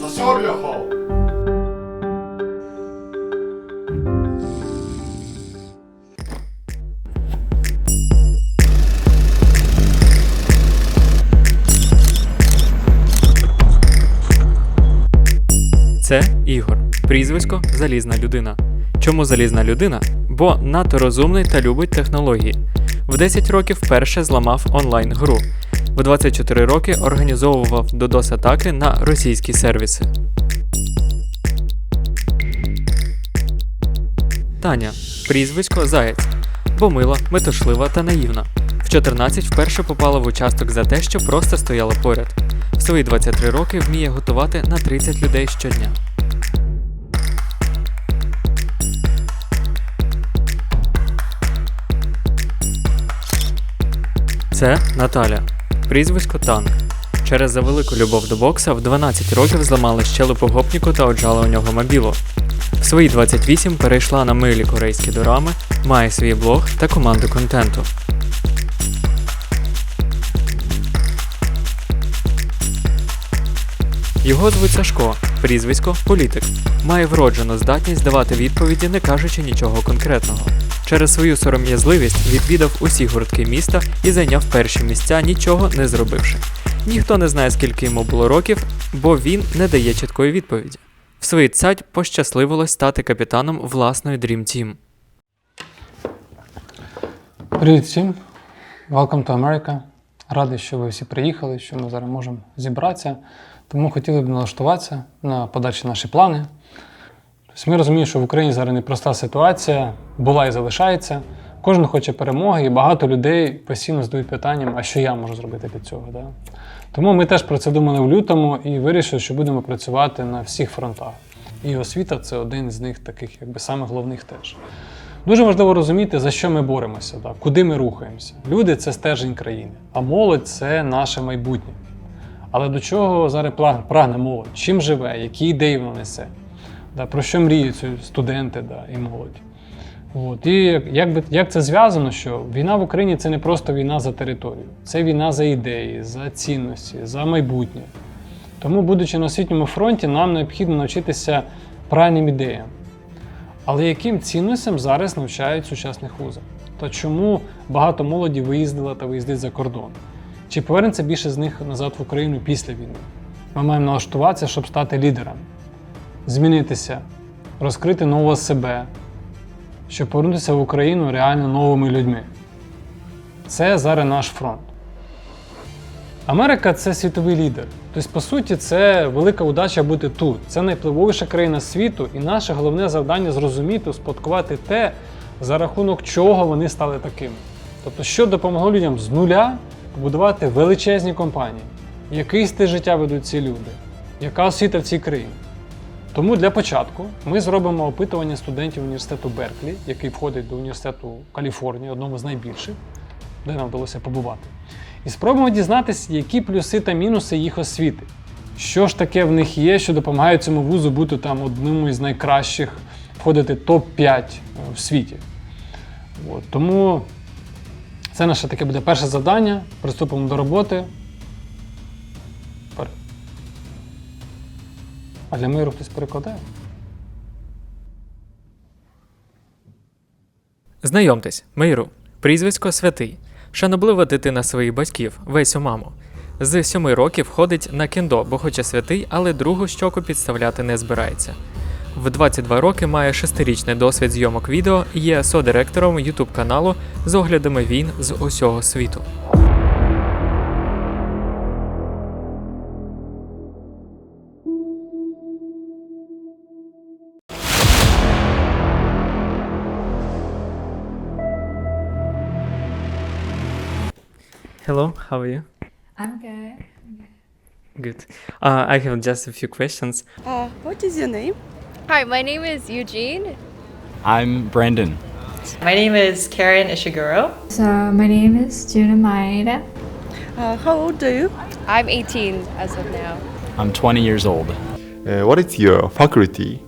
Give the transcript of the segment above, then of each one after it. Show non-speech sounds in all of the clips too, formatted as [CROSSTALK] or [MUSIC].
Tasarruha. Це Ігор, прізвисько Залізна людина. Чому залізна людина? Бо надто розумний та любить технології. В 10 років вперше зламав онлайн-гру. В 24 роки організовував DDoS-атаки на російські сервіси. Таня, прізвисько Заєць, бо мила, метошлива та наївна. В 14 вперше попала в участок за те, що просто стояла поряд. В свої 23 роки вміє готувати на 30 людей щодня. Це Наталя, прізвисько Танк. Через завелику любов до бокса в 12 років зламали щелепу гопніку та оджала у нього мобілу. В свої 28 перейшла на милі корейські дорами, має свій блог та команду контенту. Його звуть Сашко, прізвисько політик. Має вроджену здатність давати відповіді, не кажучи нічого конкретного. Через свою сором'язливість відвідав усі гуртки міста і зайняв перші місця, нічого не зробивши. Ніхто не знає, скільки йому було років, бо він не дає чіткої відповіді. В свої цять пощасливилось стати капітаном власної Dream Team. Привіт всім! Welcome to America. Радий, що ви всі приїхали, що ми зараз можемо зібратися. Тому хотіли б налаштуватися на подальші наші плани. Ми розуміємо, що в Україні зараз непроста ситуація, була і залишається. Кожен хоче перемоги, і багато людей постійно задають питанням, а що я можу зробити для цього. Да? Тому ми теж про це думали в лютому і вирішили, що будемо працювати на всіх фронтах. І освіта це один з них таких, якби самих головних теж. Дуже важливо розуміти, за що ми боремося, да, куди ми рухаємося. Люди це стержень країни, а молодь це наше майбутнє. Але до чого зараз прагне молодь? Чим живе, які ідеї вона несе? Да, про що мріють студенти да, і молодь? От. І як, би- як це зв'язано, що війна в Україні це не просто війна за територію, це війна за ідеї, за цінності, за майбутнє. Тому, будучи на освітньому фронті, нам необхідно навчитися правильним ідеям. Але яким цінностям зараз навчають сучасних вузах? Та чому багато молоді виїздила та виїздить за кордон? Чи повернеться більше з них назад в Україну після війни? Ми маємо налаштуватися, щоб стати лідерами, змінитися, розкрити нового себе, щоб повернутися в Україну реально новими людьми. Це зараз наш фронт. Америка це світовий лідер. Тобто, по суті, це велика удача бути тут. Це найвпливовіша країна світу, і наше головне завдання зрозуміти, успадкувати те, за рахунок чого вони стали такими. Тобто, що допомогло людям з нуля побудувати величезні компанії, який стиль життя ведуть ці люди, яка освіта в цій країні. Тому для початку ми зробимо опитування студентів університету Берклі, який входить до університету Каліфорнії, одному з найбільших, де нам вдалося побувати. І спробуємо дізнатися, які плюси та мінуси їх освіти. Що ж таке в них є, що допомагає цьому вузу бути там одним із найкращих, входити топ-5 в світі. От, тому це наше таке буде перше завдання. Приступимо до роботи. А для миру хтось перекладає? Знайомтесь, Мейру, прізвисько святий, шаноблива дитина своїх батьків, весь у маму. З сьоми років ходить на кендо, бо хоче святий, але другу щоку підставляти не збирається. В 22 роки має шестирічний досвід зйомок відео і є содиректором YouTube каналу з оглядами війн з усього світу. Hello, how are you? I'm good. Good. Uh, I have just a few questions. Uh, what is your name? Hi, my name is Eugene. I'm Brandon. My name is Karen Ishiguro. So my name is Juna Maeda. Uh, how old are you? I'm 18 as of now. I'm 20 years old. Uh, what is your faculty?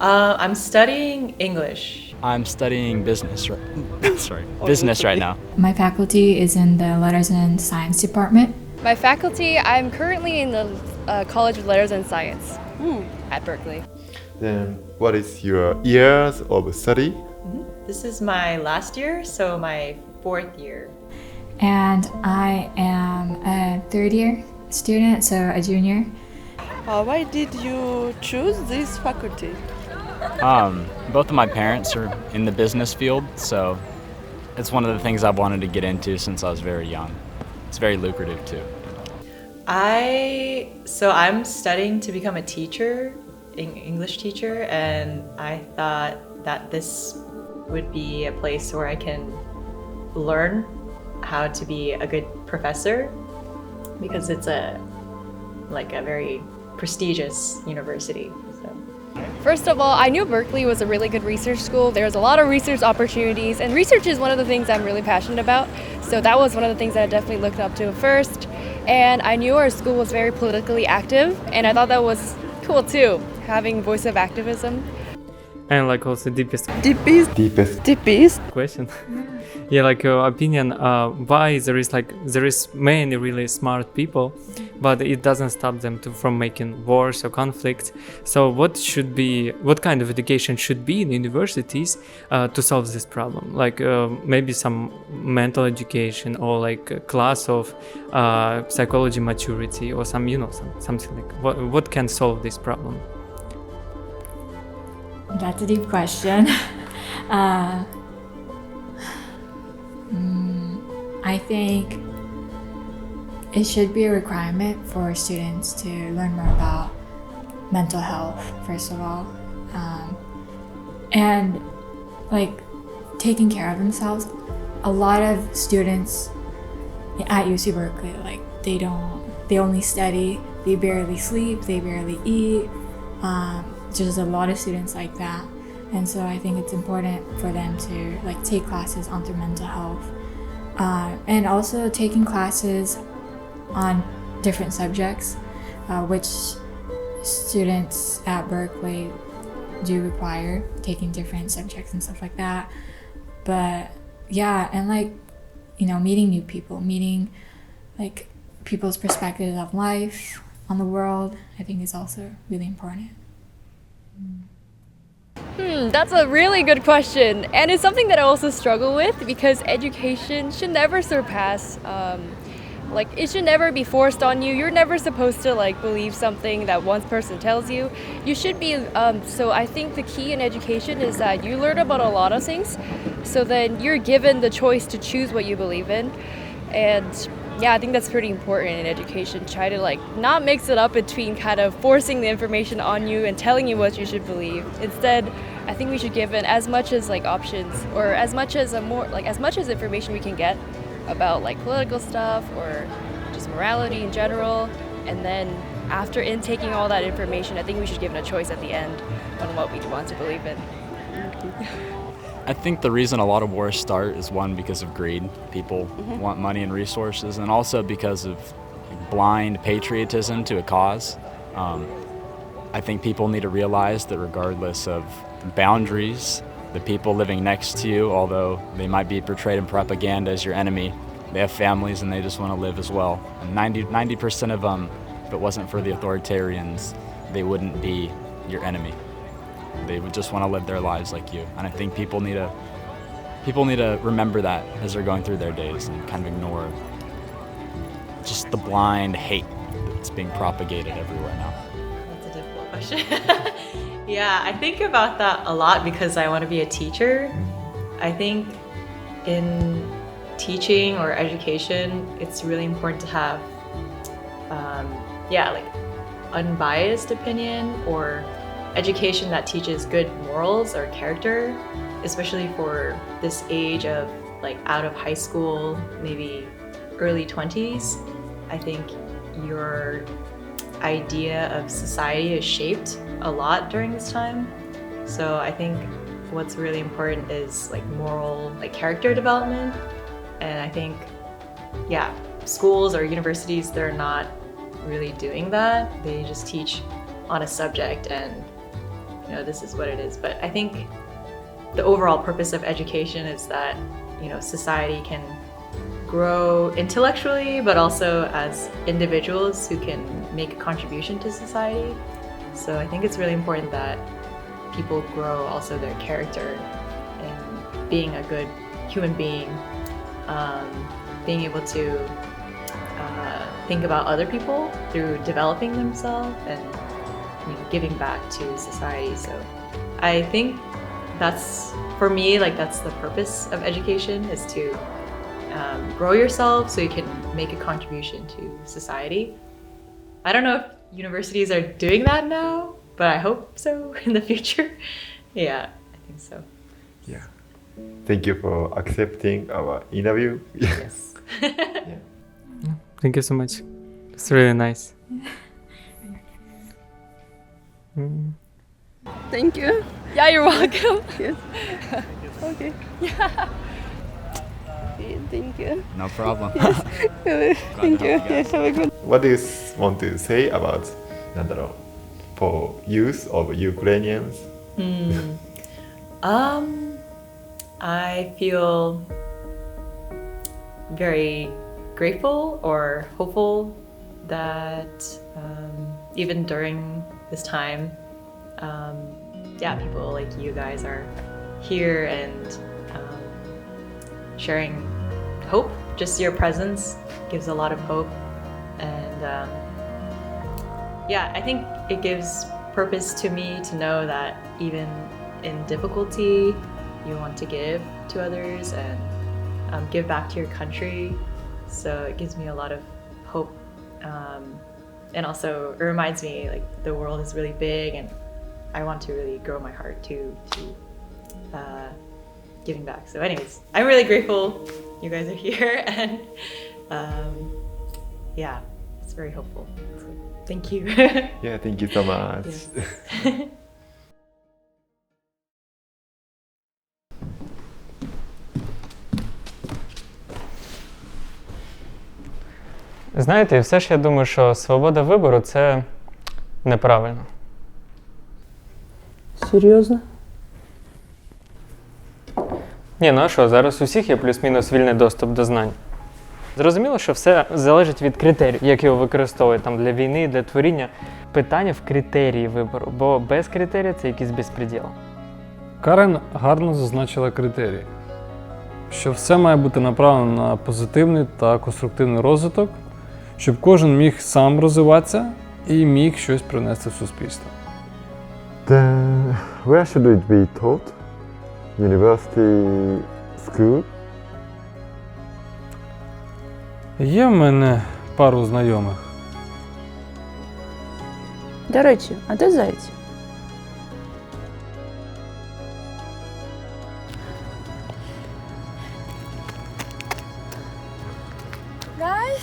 Uh, I'm studying English. I'm studying business. Right, [LAUGHS] sorry, business right now. My faculty is in the Letters and Science department. My faculty, I'm currently in the uh, College of Letters and Science at Berkeley. Then, what is your years of study? This is my last year, so my fourth year. And I am a third year student, so a junior. Uh, why did you choose this faculty? Um, both of my parents are in the business field, so it's one of the things I've wanted to get into since I was very young. It's very lucrative too. I so I'm studying to become a teacher, Eng- English teacher, and I thought that this would be a place where I can learn how to be a good professor because it's a like a very prestigious university. First of all, I knew Berkeley was a really good research school. There's a lot of research opportunities, and research is one of the things I'm really passionate about. So that was one of the things that I definitely looked up to first. And I knew our school was very politically active, and I thought that was cool too, having voice of activism. And like also deepest Deepest, Deepest. deepest. question. [LAUGHS] yeah, like your opinion. Uh, why there is like there is many really smart people, but it doesn't stop them to, from making wars or conflicts. So what should be what kind of education should be in universities uh, to solve this problem? Like uh, maybe some mental education or like a class of uh, psychology maturity or some you know some, something like what what can solve this problem? That's a deep question. [LAUGHS] uh, mm, I think it should be a requirement for students to learn more about mental health, first of all. Um, and like taking care of themselves. A lot of students at UC Berkeley, like they don't, they only study, they barely sleep, they barely eat. Um, just a lot of students like that, and so I think it's important for them to like take classes on their mental health, uh, and also taking classes on different subjects, uh, which students at Berkeley do require taking different subjects and stuff like that. But yeah, and like you know, meeting new people, meeting like people's perspectives of life on the world, I think is also really important. Hmm, that's a really good question, and it's something that I also struggle with because education should never surpass. Um, like it should never be forced on you. You're never supposed to like believe something that one person tells you. You should be. Um, so I think the key in education is that you learn about a lot of things, so then you're given the choice to choose what you believe in, and yeah, I think that's pretty important in education. Try to like not mix it up between kind of forcing the information on you and telling you what you should believe. Instead, I think we should give it as much as like options or as much as a more like as much as information we can get about like political stuff or just morality in general. And then after intaking all that information, I think we should give it a choice at the end on what we want to believe in. I think the reason a lot of wars start is one because of greed. People want money and resources, and also because of blind patriotism to a cause. Um, I think people need to realize that regardless of boundaries, the people living next to you, although they might be portrayed in propaganda as your enemy, they have families and they just want to live as well. And 90 percent of them, if it wasn't for the authoritarians, they wouldn't be your enemy. They would just want to live their lives like you. And I think people need to people need to remember that as they're going through their days and kind of ignore just the blind hate that's being propagated everywhere now. That's a difficult question. [LAUGHS] yeah, I think about that a lot because I want to be a teacher. I think in teaching or education, it's really important to have, um, yeah, like unbiased opinion or education that teaches good morals or character, especially for this age of like out of high school, maybe early 20s. I think your idea of society is shaped a lot during this time. So I think what's really important is like moral, like character development. And I think, yeah, schools or universities, they're not really doing that. They just teach on a subject and know, this is what it is. But I think the overall purpose of education is that, you know, society can grow intellectually, but also as individuals who can make a contribution to society. So I think it's really important that people grow also their character and being a good human being, um, being able to uh, think about other people through developing themselves and you know, giving back to society. So I think that's for me like that's the purpose of education is to um, grow yourself so you can make a contribution to society. I don't know if universities are doing that now, but I hope so [LAUGHS] in the future. yeah, I think so. Yeah. Thank you for accepting our interview. Yes. [LAUGHS] yeah. Thank you so much. It's really nice. [LAUGHS] Mm. Thank you. Yeah, you're welcome. [LAUGHS] Okay. Yeah. Thank you. No problem. [LAUGHS] [LAUGHS] Thank you. Yeah, have a good What do you s- want to say about なんだろう for youth of Ukrainians? Um, I feel very grateful or hopeful that um, even during this time, um, yeah, people like you guys are here and um, sharing hope. Just your presence gives a lot of hope, and um, yeah, I think it gives purpose to me to know that even in difficulty, you want to give to others and um, give back to your country. So it gives me a lot of hope. Um, and also, it reminds me like the world is really big, and I want to really grow my heart to to uh, giving back. So, anyways, I'm really grateful you guys are [LAUGHS] here, and um, yeah, it's very hopeful. So, thank you. [LAUGHS] Yeah, thank you so much. Yes. [LAUGHS] Знаєте, і все ж я думаю, що свобода вибору це неправильно. Серйозно? Ні, ну а що, зараз у всіх є плюс-мінус вільний доступ до знань. Зрозуміло, що все залежить від критерію, як його використовують там для війни, для творіння. Питання в критерії вибору, бо без критерія це якийсь безпреділ. Карен гарно зазначила критерії, що все має бути направлено на позитивний та конструктивний розвиток, щоб кожен міг сам розвиватися і міг щось принести в суспільство. Then where should it be taught? University school? Є в мене пару знайомих. До речі, а де зайці? Guys?